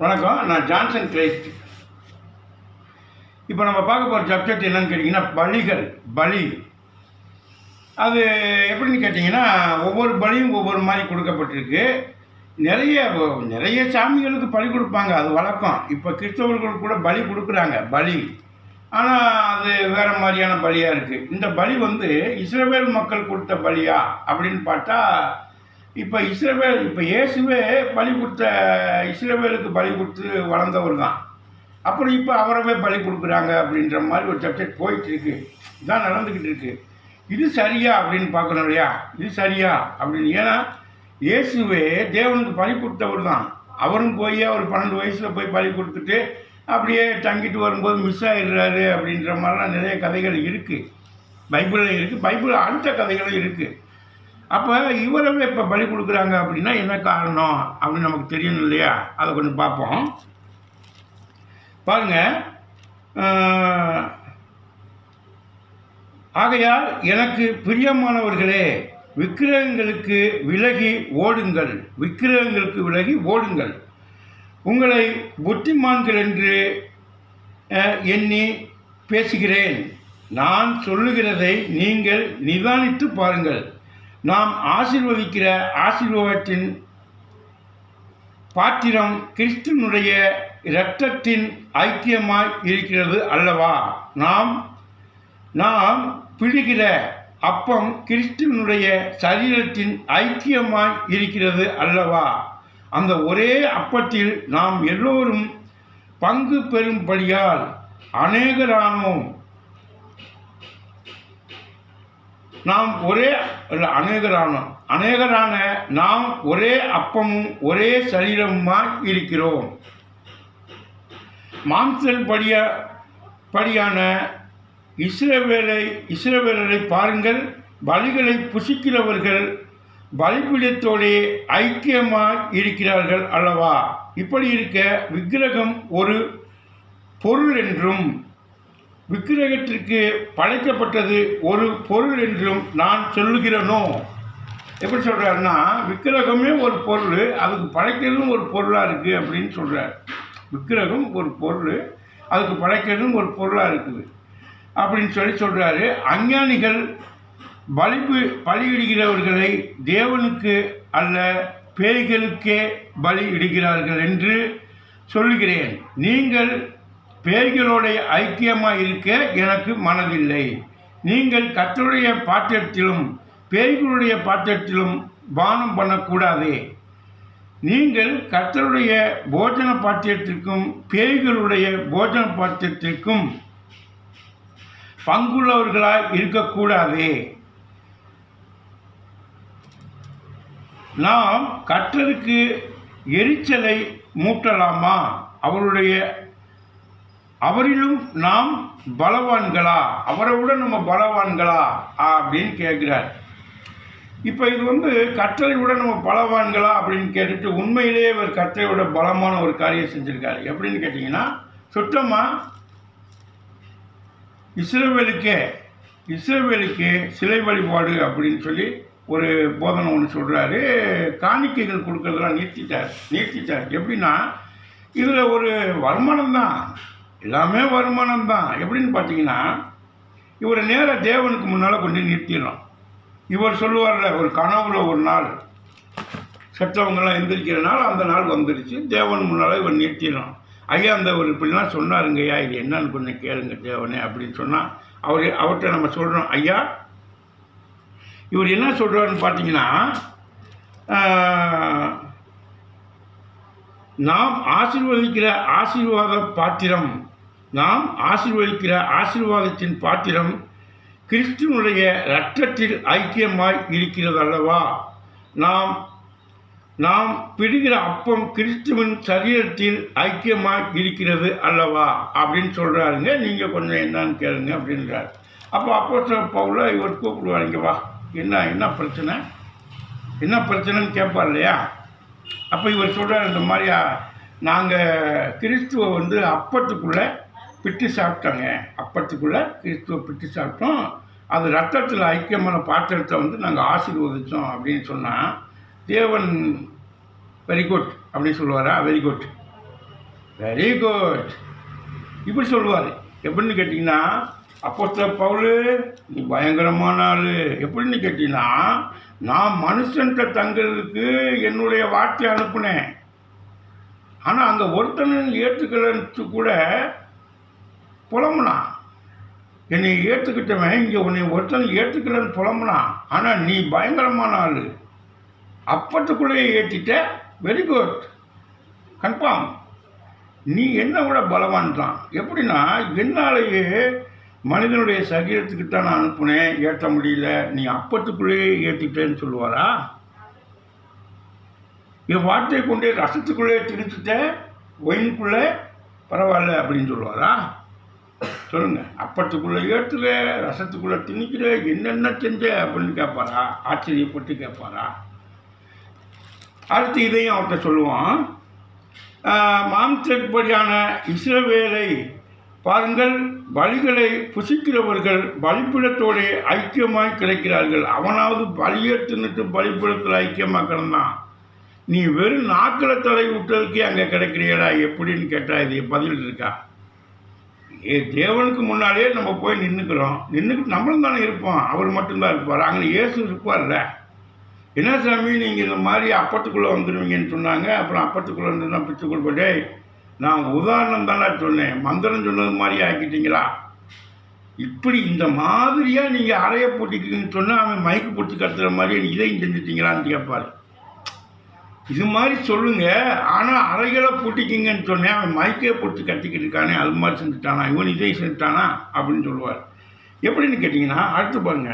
வணக்கம் நான் Johnson Christ. இப்போ நம்ம பார்க்க போகிற சப்ஜெக்ட் என்னன்னு கேட்டிங்கன்னா பலிகள் பலி. அது எப்படின்னு கேட்டிங்கன்னா ஒவ்வொரு பலியும் ஒவ்வொரு மாதிரி கொடுக்கப்பட்டிருக்கு. நிறைய நிறைய சாமிகளுக்கு பலி கொடுப்பாங்க அது வழக்கம். இப்போ கிறிஸ்தவர்கள் கூட பலி கொடுக்குறாங்க பலி. ஆனால் அது வேறு மாதிரியான பலியாக இருக்குது இந்த பலி வந்து இஸ்ரேல் மக்கள் கொடுத்த பலியா அப்படின்னு பார்த்தா இப்போ இஸ்ரவேல் இப்போ இயேசுவே பலி கொடுத்த இஸ்ரவேலுக்கு பலி கொடுத்து வளர்ந்தவர் தான். அப்புறம் இப்போ அவரவே பலி கொடுக்குறாங்க அப்படின்ற மாதிரி ஒரு சப்ஜெக்ட் போயிட்டு இருக்கு இதான் நடந்துக்கிட்டு இருக்கு. இது சரியா அப்படின்னு பார்க்கணும் இல்லையா? இது சரியா அப்படின்னு. ஏன்னா இயேசுவே தேவனுக்கு பலி கொடுத்தவர் தான். அவரும் போய் அவர் பன்னெண்டு வயசில் போய் பலி கொடுத்துட்டு அப்படியே தங்கிட்டு வரும்போது மிஸ் ஆகிடுறாரு அப்படின்ற மாதிரிலாம் நிறைய கதைகள் இருக்குது பைபிளில் இருக்குது பைபிள் அடுத்த கதைகளும் இருக்குது அப்போ இவரவே இப்போ பலி கொடுக்குறாங்க அப்படின்னா என்ன காரணம் அப்படின்னு நமக்கு தெரியணும் இல்லையா? அதை கொஞ்சம் பார்ப்போம். பாருங்க. ஆகையால் எனக்கு பிரியமானவர்களே விக்கிரகங்களுக்கு விலகி ஓடுங்கள். விக்கிரகங்களுக்கு விலகி ஓடுங்கள். உங்களை புத்திமான்கள் என்று எண்ணி பேசுகிறேன். நான் சொல்லுகிறதை நீங்கள் நிதானித்து பாருங்கள். நாம் ஆசிர்வதிக்கிற ஆசீர்வாதத்தின் பாத்திரம் கிறிஸ்துனுடைய இரத்தத்தின் ஐக்கியமாய் இருக்கிறது அல்லவா? நாம் நாம் பிடுகிற அப்பம் கிறிஸ்துவனுடைய சரீரத்தின் ஐக்கியமாய் இருக்கிறது அல்லவா? அந்த ஒரே அப்பத்தில் நாம் எல்லோரும் பங்கு பெறும்படியால் அநேகரானோம் நாம் ஒரே இல்லை அநேகரானோம் அநேகரான நாம் ஒரே அப்பமும் ஒரே சரீரமுமாய் இருக்கிறோம். மாம்சல் படிய படியான இஸ்ரவேலை இஸ்ரவேலரை பாருங்கள் பலிகளை புசிக்கிறவர்கள் பலிபீடத்தோடே ஐக்கியமாய் இருக்கிறார்கள் அல்லவா? இப்படி இருக்க விக்கிரகம் ஒரு பொருள் என்றும் விக்கிரகத்திற்கு படைக்கப்பட்டது ஒரு பொருள் என்றும் நான் சொல்லுகிறேனோ? எப்படி சொல்கிறாருன்னா விக்கிரகமே ஒரு பொருள் அதுக்கு படைக்கிறதும் ஒரு பொருளாக இருக்குது அப்படின்னு சொல்கிறார் விக்கிரகம் ஒரு பொருள் அதுக்கு படைக்கிறதும் ஒரு பொருளாக இருக்குது அப்படின்னு சொல்லி சொல்கிறாரு அஞ்ஞானிகள் பலிப்பு பலியிடுகிறவர்களை தேவனுக்கு அல்ல பேய்களுக்கே பலியிடுகிறார்கள் என்று சொல்லுகிறேன். நீங்கள் பேய்களோடைய ஐக்கியமாக இருக்க எனக்கு மனதில்லை. நீங்கள் கர்த்தருடைய பாத்திரத்திலும் பேய்களுடைய பாத்திரத்திலும் பானம் பண்ணக்கூடாதே. நீங்கள் கத்தருடைய போஜன பாத்திரத்திற்கும் பேய்களுடைய போஜன பாத்திரத்திற்கும் பங்குள்ளவர்களாய் இருக்கக்கூடாதே. நாம் கற்றருக்கு எரிச்சலை மூட்டலாமா? அவருடைய அவரிலும் நாம் பலவான்களா? அவரை விட நம்ம பலவான்களா? அப்படின்னு கேட்குறார். இப்போ இது வந்து கற்றலை விட நம்ம பலவான்களா அப்படின்னு கேட்டுட்டு உண்மையிலேயே இவர் கற்றலை விட பலமான ஒரு காரியம் செஞ்சுருக்காரு. எப்படின்னு கேட்டிங்கன்னா சுத்தமாக இஸ்ரவேலுக்கே இஸ்ரவேலுக்கு சிலை வழிபாடு அப்படின்னு சொல்லி ஒரு போதனை ஒன்று சொல்கிறாரு காணிக்கைகள் கொடுக்கறதெல்லாம் நீர்த்திட்டார் நீர்த்திட்டார் எப்படின்னா இதில் ஒரு வருமானம் தான். எல்லாமே வருமானம் தான். எப்படின்னு பார்த்தீங்கன்னா இவரை நேராக தேவனுக்கு முன்னால் கொண்டு நிறுத்திடலாம். இவர் சொல்லுவார்ல ஒரு கனவுல ஒரு நாள் செத்தவங்கெல்லாம் எந்திரிக்கிற நாள் அந்த நாள் வந்துடுச்சு தேவன் முன்னால் இவர் நிறுத்திடலாம். ஐயா அந்த ஒரு இப்படிலாம் சொன்னாருங்கய்யா இது என்னன்னு கொஞ்சம் கேளுங்க தேவனே அப்படின்னு சொன்னால் அவர் அவர்கிட்ட நம்ம சொல்கிறோம் ஐயா இவர் என்ன சொல்கிறாருன்னு பார்த்தீங்கன்னா நாம் ஆசீர்வதிக்கிற ஆசீர்வாத பாத்திரம் நாம் ஆசீர்வதிக்கிற ஆசீர்வாதத்தின் பாத்திரம் கிறிஸ்துவனுடைய இரத்தத்தில் ஐக்கியமாய் இருக்கிறது அல்லவா நாம் நாம் பிடுகிற அப்பம் கிறிஸ்துவின் சரீரத்தில் ஐக்கியமாய் இருக்கிறது அல்லவா? அப்படின்னு சொல்கிறாருங்க நீங்கள் கொஞ்சம் என்னன்னு கேளுங்க அப்படின்றார். அப்போ அப்போ பவுல இவர் கூப்பிடுவாருங்க வா. என்ன என்ன பிரச்சனை? என்ன பிரச்சனைன்னு கேட்பார் இல்லையா? அப்போ இவர் சொல்கிறார் இந்த மாதிரியா நாங்கள் கிறிஸ்துவ வந்து அப்பத்துக்குள்ளே பிட்டு சாப்பிட்டோங்க. அப்பத்துக்குள்ளே கிறிஸ்துவ பிட்டு சாப்பிட்டோம். அது ரத்தத்தில் ஐக்கியமான பாத்திரத்தை வந்து நாங்கள் ஆசீர்வதித்தோம் அப்படின்னு சொன்னால் தேவன் வெரி குட் அப்படின்னு சொல்லுவாரா? வெரி குட் வெரி குட் இப்படி சொல்லுவார். எப்படின்னு கேட்டிங்கன்னா அப்போஸ்தல பவுலு நீ பயங்கரமான ஆள். எப்படின்னு கேட்டிங்கன்னா நான் மனுஷன்கிட்ட தங்குறதுக்கு என்னுடைய வார்த்தை அனுப்புனேன். ஆனால் அந்த ஒருத்தனும் ஏற்றுக்கலன்னு கூட புலம்புனா என்னை ஏற்றுக்கிட்டவன் இங்கே உன்னை ஒருத்தன் ஏற்றுக்கலன்னு புலம்புனா ஆனால் நீ பயங்கரமான ஆள். அப்பத்துக்குள்ளேயே ஏற்றிட்ட வெரி குட் கன்ஃபார்ம். நீ என்ன விட பலவான் தான் எப்படின்னா என்னாலேயே மனிதனுடைய சரீரத்துக்கு தான் நான் அனுப்புனேன். ஏற்ற முடியல. நீ அப்பத்துக்குள்ளேயே ஏற்றிட்டேன்னு சொல்லுவாரா? என் வார்த்தையை கொண்டே ரசத்துக்குள்ளே திணிச்சுட்டேன் ஒயினுக்குள்ளே பரவாயில்ல அப்படின்னு சொல்லுவாரா? சொல்லுங்க. அப்பத்துக்குள்ளே ஏற்றுல ரசத்துக்குள்ளே திணிக்கிற என்னென்ன செஞ்ச அப்படின்னு கேட்பாரா? ஆச்சரியப்பட்டு கேட்பாரா? அடுத்து இதையும் அவர்கிட்ட சொல்லுவான். மாம்சப்படியான இஸ்ரவேலை பாருங்கள் பலிகளை புசிக்கிறவர்கள் பலிப்பிடத்தோடு ஐக்கியமாய் கிடைக்கிறார்கள். அவனாவது பலியை தின்னுட்டு பலிப்பிடத்தில் ஐக்கியமாக கிடந்தான் நீ வெறும் நாக்களை தலை விட்டதுக்கே அங்கே கிடைக்கிறீடா எப்படின்னு கேட்டால் இது பதில் இருக்கா ஏ தேவனுக்கு முன்னாலே நம்ம போய் நின்றுக்கிறோம் நின்றுக்கிட்டு நம்மளும் தானே இருப்போம். அவர் மட்டும்தான் இருப்பார். அங்கே இயேசு இருப்பார்ல. என்ன சாமி நீங்கள் இந்த மாதிரி அப்பத்துக்குள்ளே வந்துடுவீங்கன்னு சொன்னாங்க. அப்புறம் அப்பத்துக்குள்ளே வந்து நான் பிச்சுக்குள் போட்டே நான் உதாரணம் தானே சொன்னேன். மந்திரம் சொன்னது மாதிரி ஆக்கிட்டீங்களா? இப்படி இந்த மாதிரியாக நீங்கள் அறைய போட்டிக்குன்னு சொன்னால் அவன் மயக்கு பிடிச்சி கத்துற மாதிரி இதையும் செஞ்சுட்டீங்களான்னு கேட்பார் இது மாதிரி சொல்லுங்க. ஆனால் அறைகளை பூட்டிக்கிங்கன்னு சொன்னேன். அவன் மைக்கே பிடிச்சி கட்டிக்கிட்டு இருக்கானே. அது மாதிரி செஞ்சுட்டானா? இவன் இதை செஞ்சுட்டானா? அப்படின்னு சொல்லுவார். எப்படின்னு கேட்டிங்கன்னா அடுத்து பாருங்க.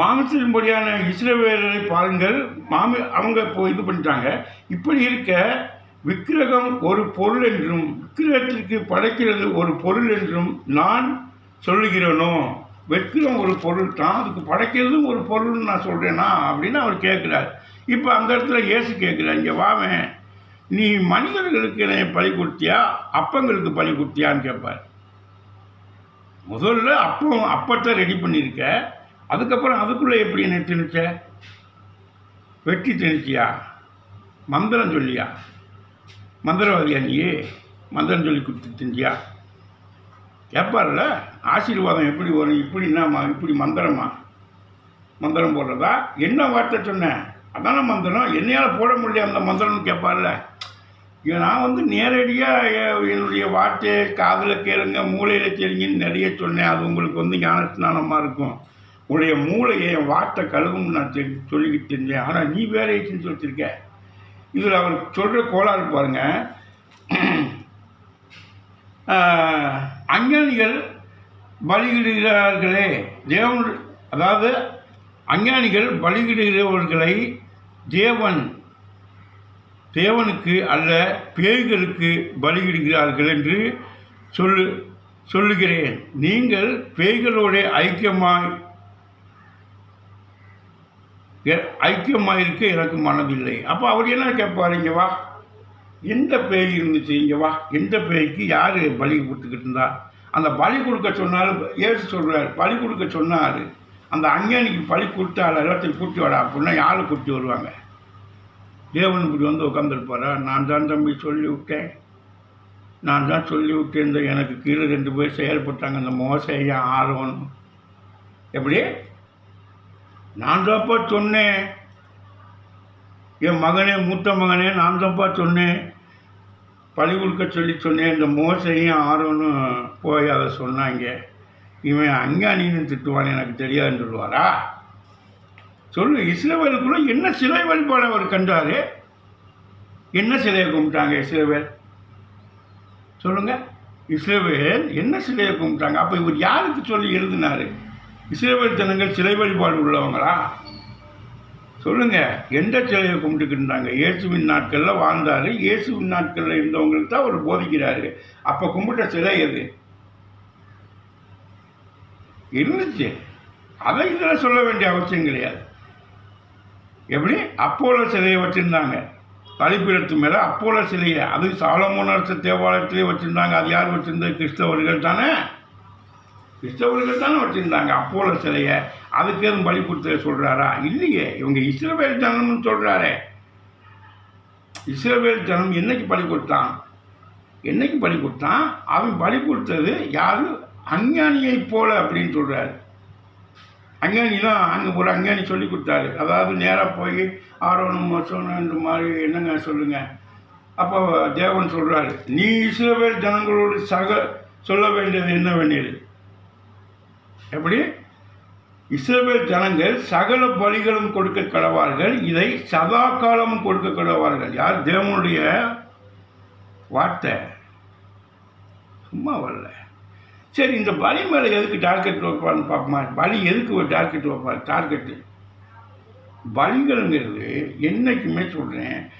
மாமிசத்தின்படியான இஸ்ரவேலரை பாருங்கள். மாமி அவங்க இப்போ இது பண்ணிட்டாங்க. இப்படி இருக்க விக்கிரகம் ஒரு பொருள் என்றும் விக்கிரகத்திற்கு படைக்கிறது ஒரு பொருள் என்றும் நான் சொல்லுகிறேனோ? விக்கிரம் ஒரு பொருள் தான் அதுக்கு படைக்கிறதும் ஒரு பொருள்னு நான் சொல்கிறேனா அப்படின்னு அவர் கேட்குறார். இப்போ அந்த இடத்துல இயேசு கேட்குறார் இங்கே வாவேன் நீ மனிதர்களுக்கு என்னை பலி கொடுத்தியா? அப்பங்களுக்கு பலி கொடுத்தியான்னு கேட்பார். முதல்ல அப்பம் அப்பத்தை ரெடி பண்ணியிருக்க. அதுக்கப்புறம் அதுக்குள்ளே எப்படி என்னை திணிச்ச? வெற்றி திணிச்சியா? மந்திரம் சொல்லியா? மந்திரவாதியா நீ மந்திரம் சொல்லி கொடுத்து திஞ்சியா கேட்பார்ல ஆசீர்வாதம் எப்படி வரும்? இப்படி என்னம்மா? இப்படி மந்திரமா? மந்திரம் போடுறதா? என்ன வார்த்தை சொன்னேன் அதான மந்திரம். என்னையால் போட முடியல அந்த மந்திரம்னு கேட்பார்ல நான் வந்து நேரடியாக என்னுடைய வார்த்தை காதில் கேளுங்க மூளையில் கேளுங்கன்னு நிறைய சொன்னேன். அது உங்களுக்கு வந்து ஞானஸ்நானமாக இருக்கும். உன்னுடைய மூளையை என் வார்த்தை கழுவும் நான் தெரி சொல்லிக்கிட்டு இருந்தேன். ஆனால் நீ வேற ஏச்சுன்னு சொல்லியிருக்க இதில் அவர் சொல்கிற கோளாறு பாருங்க. அஞ்ஞானிகள் பலியிடுகிறார்களே. தேவன் அதாவது அஞ்ஞானிகள் பலியிடுகிறவர்களை தேவன் தேவனுக்கு அல்ல பேய்களுக்கு பலியிடுகிறார்கள் என்று சொல்லு சொல்லுகிறேன். நீங்கள் பேய்களோட ஐக்கியமாய் ஐக்கியமாக இருக்க எனக்கு மனதில்லை. அப்போ அவர் என்ன கேட்பார் இங்கே வா. எந்த பேய் இருந்துச்சு இங்கே வா. எந்த பேய்க்கு யார் பலி கொடுத்துக்கிட்டு இருந்தா? அந்த பலி கொடுக்க சொன்னாலும் ஏசு சொல்கிறார் பலி கொடுக்க சொன்னார். அந்த அஞ்ஞானிக்கு பலி கொடுத்தாள் எல்லாத்தையும் கூட்டி வாடா அப்படின்னா யார் கூட்டி வருவாங்க? தேவன் இப்படி வந்து உட்காந்துருப்பாரா நான் தான் தம்பி சொல்லி விட்டேன் நான் தான் சொல்லி விட்டேன் எனக்கு கீழே ரெண்டு பேர் செயல்பட்டாங்க இந்த மோசையா ஆர்வம் எப்படி நான் தான்ப்பா சொன்னேன். என் மகனே மூத்த மகனே நான் தான்ப்பா சொன்னேன். பழி கொடுக்க சொல்லி சொன்னேன். இந்த மோசையும் ஆரோனும் போய் அதை சொன்னாங்க. இவன் அஞ்ஞானின்னு திட்டுவான் எனக்கு தெரியாதுன்னு சொல்லுவாரா? சொல்லு இஸ்ரவேலுக்குள்ள என்ன சிலை வழிபாடு அவர் கண்டாரு? என்ன சிலையை கும்பிட்டாங்க இஸ்ரவேல்? சொல்லுங்க. இஸ்ரவேல் என்ன சிலையை கும்பிட்டாங்க? அப்போ இவர் யாருக்கு சொல்லி எழுதினாரு? இஸ்ரவேல் ஜனங்கள் சிலை வழிபாடு உள்ளவங்களா? சொல்லுங்க. எந்த சிலையை கும்பிட்டுக்கிட்டு இருந்தாங்க இயேசுவின் நாட்களில் வாழ்ந்தார். இயேசுவின் நாட்களில் இருந்தவங்களுக்கு தான் அவர் போதிக்கிறாரு. அப்போ கும்பிட்ட சிலை எது? இருந்துச்சு. அதை இதில் சொல்ல வேண்டிய அவசியம் கிடையாது. எப்படி? அப்போலோ சிலையை வச்சுருந்தாங்க. பலிப்பீடத்து மேலே அப்போலோ சிலையை. அது சாலமோன அரசு தேவாலயத்திலே வச்சுருந்தாங்க. அது யார் வச்சுருந்தது? கிறிஸ்தவர்கள் தானே. கிறிஸ்தவர்கள் தானே வச்சுருந்தாங்க. அப்போல சிலையை. அதுக்கு எதுவும் பலி கொடுத்த சொல்கிறாரா இல்லையே. இவங்க இஸ்ரவேல் ஜனம்னு சொல்கிறாரே இஸ்ரவேல் ஜனம் என்னைக்கு பலி கொடுத்தான்? என்னைக்கு பலி கொடுத்தான்? அவன் பலி கொடுத்தது யார்? அஞ்ஞானியை போல அப்படின்னு சொல்கிறாரு அஞ்ஞானிலாம் அங்கே ஒரு அஞ்ஞானி சொல்லி கொடுத்தாரு. அதாவது நேராக போய் ஆரோனும் மோசனும் மாதிரி என்னங்க சொல்லுங்கள் அப்போ தேவன் சொல்கிறாரு நீ இஸ்ரவேல் ஜனங்களோடு சக சொல்ல வேண்டியது என்னவெனில் எப்படி? இஸ்ரேல் ஜனங்கள் சகல பலிகளும் கொடுக்க கடவார்கள். இதை சதா காலமும் கொடுக்க கடவார்கள். யார்? தேவனுடைய வார்த்தை. சும்மா வரல. சரி இந்த பலி மேலே எதுக்கு டார்கெட் வைப்பான்னு பார்ப்போமா? பலி எதுக்கு ஒரு டார்கெட் வைப்பார்? டார்கெட்டு பலிகள்ங்கிறது என்றைக்குமே சொல்கிறேன்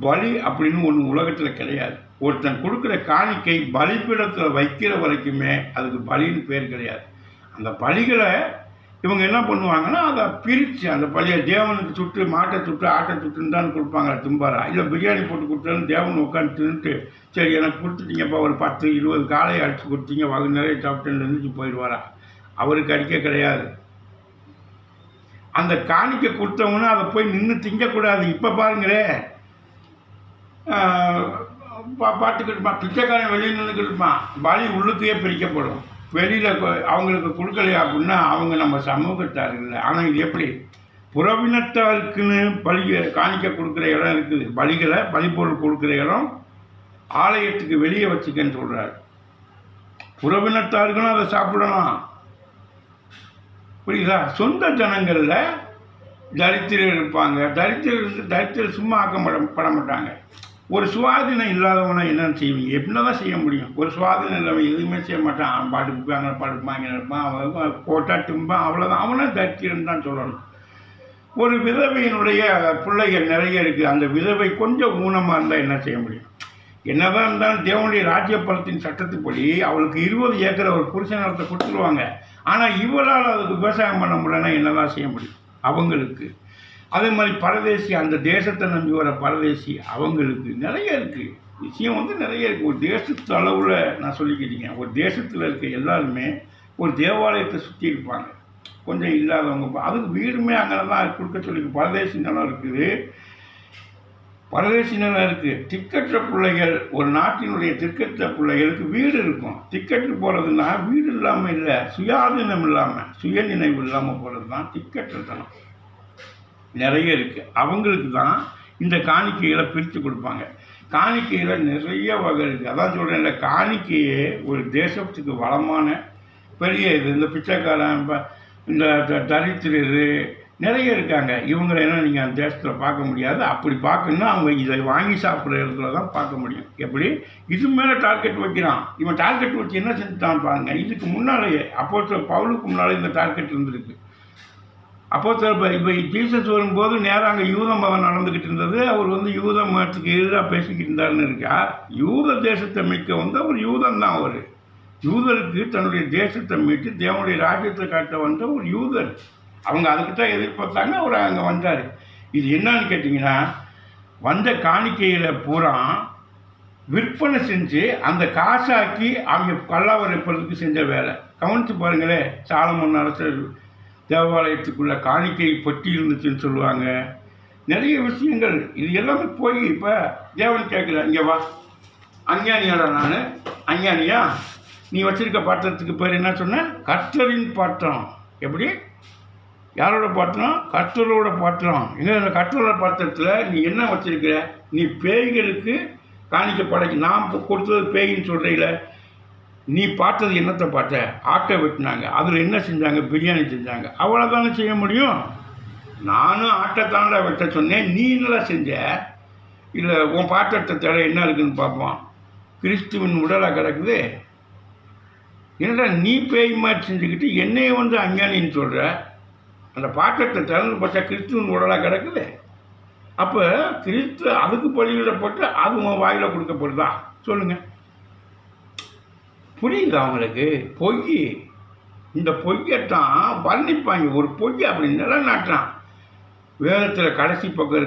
பலி அப்படின்னு ஒன்று உலகத்தில் கிடையாது. ஒருத்தன் கொடுக்குற காணிக்கை பலிப்பிடத்தில் வைக்கிற வரைக்குமே அதுக்கு பலின்னு பேர் கிடையாது. அந்த பலிகளை இவங்க என்ன பண்ணுவாங்கன்னா அதை பிரித்து அந்த பழியை தேவனுக்கு சுட்டு மாட்டை சுட்டு ஆட்டை சுட்டுன்னு தான் கொடுப்பாங்க தும்பாரா? இல்லை பிரியாணி போட்டு கொடுத்தாலும் தேவன் உட்காந்து தின்னுட்டு சரி எனக்கு கொடுத்துட்டீங்கப்பா ஒரு பத்து இருபது காலையை அடித்து கொடுத்தீங்க வகு நிறைய சாப்பிட்டு இருந்துச்சு போயிடுவாரா? அவருக்கு அடிக்க கிடையாது. அந்த காணிக்கை கொடுத்தவங்கன்னா அதை போய் நின்று திங்கக்கூடாது. இப்போ பாருங்களே. பா பார்த்துக்கிட்டுமா பிச்சைக்காரன் வெளியே நின்றுக்கிட்டுமா பலி உள்ளுக்கையே பிரிக்கப்படும். வெளியில் அவங்களுக்கு கொடுக்கலையா அப்படின்னா அவங்க நம்ம சமூகத்தார் இல்லை ஆனால் இது எப்படி? புறவினத்தாருக்குன்னு பலி காணிக்க கொடுக்குற இடம் இருக்குது. பலிகளை பலிப்பொருள் கொடுக்குற இடம் ஆலயத்துக்கு வெளியே வச்சுக்கன்னு சொல்கிறார் புறவினத்தாருக்குன்னு அதை சாப்பிடலாம். புரியுதா? சொந்த ஜனங்களில் தரித்திரர் இருப்பாங்க. தரித்திரர் தரித்திரர் சும்மா ஆக்க பட மாட்டாங்க. ஒரு சுவாதீனம் இல்லாதவனை என்னென்னு செய்வீங்க? எப்படின்னா தான் செய்ய முடியும். ஒரு சுவாதீனம் இல்லாமல் எதுவுமே செய்ய மாட்டான். அவன் பாட்டுக்கு அங்கே பாட்டுக்கு வாங்கி நடப்பான் அவன் போட்டால் திம்பான் அவ்வளோதான் அவனே தரித்திரன் தான் சொல்லணும். ஒரு விதவையினுடைய பிள்ளைகள் நிறைய இருக்குது அந்த விதவை கொஞ்சம் ஊனமாக இருந்தால் என்ன செய்ய முடியும்? என்னதான் இருந்தாலும் தேவனுடைய ராஜ்யபலத்தின் சட்டத்துப்படி அவளுக்கு இருபது ஏக்கர் ஒரு புருஷ நிலத்தை கொடுத்துருவாங்க. ஆனால் இவளால் அதுக்கு விவசாயம் பண்ண முடியலன்னா என்னதான் செய்ய முடியும்? அவங்களுக்கு. அதே மாதிரி பரதேசி அந்த தேசத்தை நம்பி வர பரதேசி அவங்களுக்கு நிறைய இருக்குது விஷயம் வந்து நிறைய இருக்குது ஒரு தேசத்து அளவில் நான் சொல்லிக்கிட்டீங்க ஒரு தேசத்தில் இருக்க எல்லாருமே ஒரு தேவாலயத்தை சுற்றி இருப்பாங்க. கொஞ்சம் இல்லாதவங்க. அதுக்கு வீடுமே அங்கே தான் கொடுக்க சொல்லி பரதேசி நிலம் இருக்குது. பரதேசி நிலம் இருக்குது திக்கற்ற பிள்ளைகள் ஒரு நாட்டினுடைய திக்கற்ற பிள்ளைகளுக்கு வீடு இருக்கும். திக்கற்று போகிறதுனா வீடு இல்லாமல் இல்லை சுயாதீனம் இல்லாமல் சுய நினைவு இல்லாமல் போகிறது தான் திக்கற்றத்தனம் நிறைய இருக்குது அவங்களுக்கு தான் இந்த காணிக்கைகளை பிரித்து கொடுப்பாங்க. காணிக்கையில் நிறைய வகை இருக்குது அதான் சொல்கிறேன்ல காணிக்கையே ஒரு தேசத்துக்கு வளமான பெரிய இது. இந்த பிச்சைக்காரன் இந்த தரித்திரர் நிறைய இருக்காங்க. இவங்களை என்ன நீங்கள் அந்த தேசத்தில் பார்க்க முடியாது. அப்படி பார்க்கணுன்னா அவங்க இதை வாங்கி சாப்பிட்ற இடத்துல தான் பார்க்க முடியும். எப்படி? இது மேலே டார்கெட் வைக்கிறான். இவன் டார்கெட் வச்சு என்ன செஞ்சுட்டான் பாருங்கள் இதுக்கு முன்னாலேயே அப்போ பவுலுக்கு முன்னாலே இந்த டார்கெட் இருந்திருக்கு. அப்போ இப்போ இப்போ ஜீசஸ் வரும்போது நேராக அங்கே யூத மதம் நடந்துக்கிட்டு இருந்தது. அவர் வந்து யூத மதத்துக்கு எதிராக பேசிக்கிட்டு இருந்தாருன்னு இருக்கா? யூத தேசத்தை மீட்க வந்து அவர் யூதன் தான் அவர். யூதருக்கு தன்னுடைய தேசத்தை மீட்டு தேவனுடைய ராஜ்யத்தை காட்ட வந்த ஒரு யூதர். அவங்க அதுக்கு தான் எதிர்பார்த்தாங்க அவர் அங்கே வந்தார். இது என்னன்னு கேட்டிங்கன்னா வந்த காணிக்கையில் பூரா விற்பனை செஞ்சு அந்த காசாக்கி அவங்க கல்லாவரைப்பதற்கு செஞ்ச வேலை. கவனித்து பாருங்களேன் சாலமன் அரசர் தேவாலயத்துக்குள்ள காணிக்கை பற்றி இருந்துச்சுன்னு சொல்லுவாங்க. நிறைய விஷயங்கள். இது எல்லாமே போய் இப்போ தேவன் கேட்குற இங்கே வா. அஞ்ஞானியாடா நான். அஞ்ஞானியா நீ வச்சிருக்க பாத்திரத்துக்கு பேர் என்ன சொன்ன? கர்த்தரின் பாத்திரம். எப்படி? யாரோட பாத்திரம்? கர்த்தரோட பாத்திரம். எங்கே கர்த்தரோட பாத்திரத்தில் நீ என்ன வச்சிருக்கிற? நீ பேய்களுக்கு காணிக்க படைக்க நான் கொடுத்தது பேயின்னு சொல்கிறீங்கள நீ பார்த்தது என்னத்தை பார்த்த? ஆட்டை வெட்டினாங்க. அதில் என்ன செஞ்சாங்க? பிரியாணி செஞ்சாங்க. அவ்வளோ தானே செய்ய முடியும்? நானும் ஆட்டை தானடா வெட்ட சொன்னேன். நீ என்னடா செஞ்ச? இல்லை உன் பாத்திரத்தை தேட என்ன இருக்குதுன்னு பார்ப்போம். கிறிஸ்துவின் உடலாக கிடக்குது? என்னடா நீ பேய் மாதிரி செஞ்சுக்கிட்டு என்னையை வந்து அஞ்ஞானின்னு சொல்கிற அந்த பாத்திரத்தை திறந்து பார்த்தா கிறிஸ்துவின் உடலாக கிடக்குது. அப்போ கிறிஸ்து அதுக்கு பலியிடப்பட்டு அது உன் வாயில் கொடுக்கப்படுதா? சொல்லுங்கள் புரியுது அவங்களுக்கு பொய். இந்த பொய்யத்தான் வர்ணிப்பாங்க. ஒரு பொய் அப்படி நிலநாட்டுறான். வேதத்தில் கடைசி பக்கம் இருக்கு.